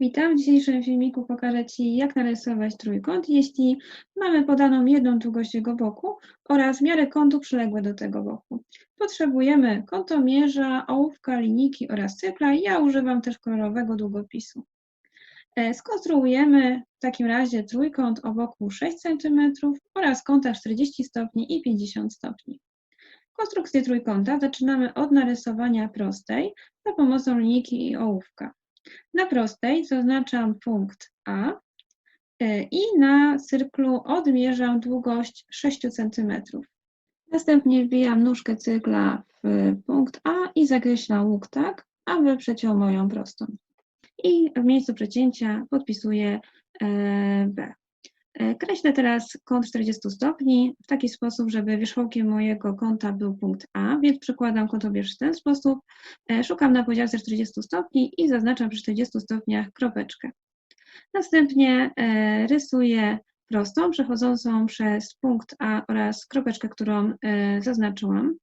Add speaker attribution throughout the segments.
Speaker 1: Witam. W dzisiejszym filmiku pokażę Ci, jak narysować trójkąt, jeśli mamy podaną jedną długość jego boku oraz miarę kątu przyległe do tego boku. Potrzebujemy kątomierza, ołówka, linijki oraz cykla. Ja używam też kolorowego długopisu. E, skonstruujemy w takim razie trójkąt o boku 6 cm oraz kąta 40 stopni i 50 stopni. Konstrukcję trójkąta zaczynamy od narysowania prostej za pomocą linijki i ołówka. Na prostej zaznaczam punkt A e, i na cyrklu odmierzam długość 6 cm. Następnie wbijam nóżkę cykla w punkt A i zakreślam łuk tak, aby przeciął moją prostą. I w miejscu przecięcia podpisuję e, B. E, kreślę teraz kąt 40 stopni w taki sposób, żeby wierzchołkiem mojego kąta był punkt A, więc przykładam kątobierz w ten sposób, e, szukam na podziałce 40 stopni i zaznaczam przy 40 stopniach kropeczkę. Następnie e, rysuję prostą, przechodzącą przez punkt A oraz kropeczkę, którą zaznaczyłam.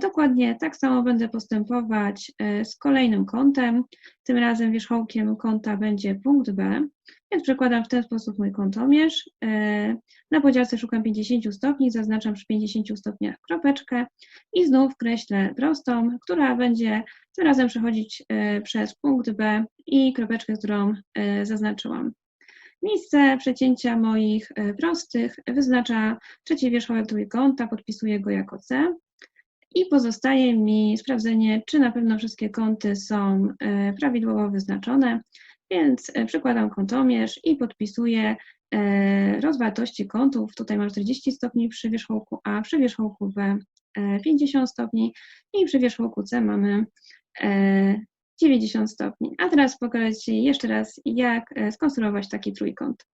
Speaker 1: Dokładnie tak samo będę postępować z kolejnym kątem. Tym razem wierzchołkiem kąta będzie punkt B. Więc przekładam w ten sposób mój kątomierz. E, na podziałce szukam 50 stopni, zaznaczam przy 50 stopniach kropeczkę i znów kreślę prostą, która będzie tym razem przechodzić e, przez punkt B i kropeczkę, którą e, zaznaczyłam. Miejsce przecięcia moich prostych wyznacza trzeci wierzchołek trójkąta, podpisuję go jako C. I pozostaje mi sprawdzenie, czy na pewno wszystkie kąty są prawidłowo wyznaczone. Więc e, przykładam kątomierz i podpisuję e, rozwartości kątów. Tutaj mam 40 stopni przy wierzchołku A, przy wierzchołku B 50 e, stopni i przy wierzchołku C mamy 90 stopni. A teraz pokażę Ci jeszcze raz, jak skonstruować taki trójkąt.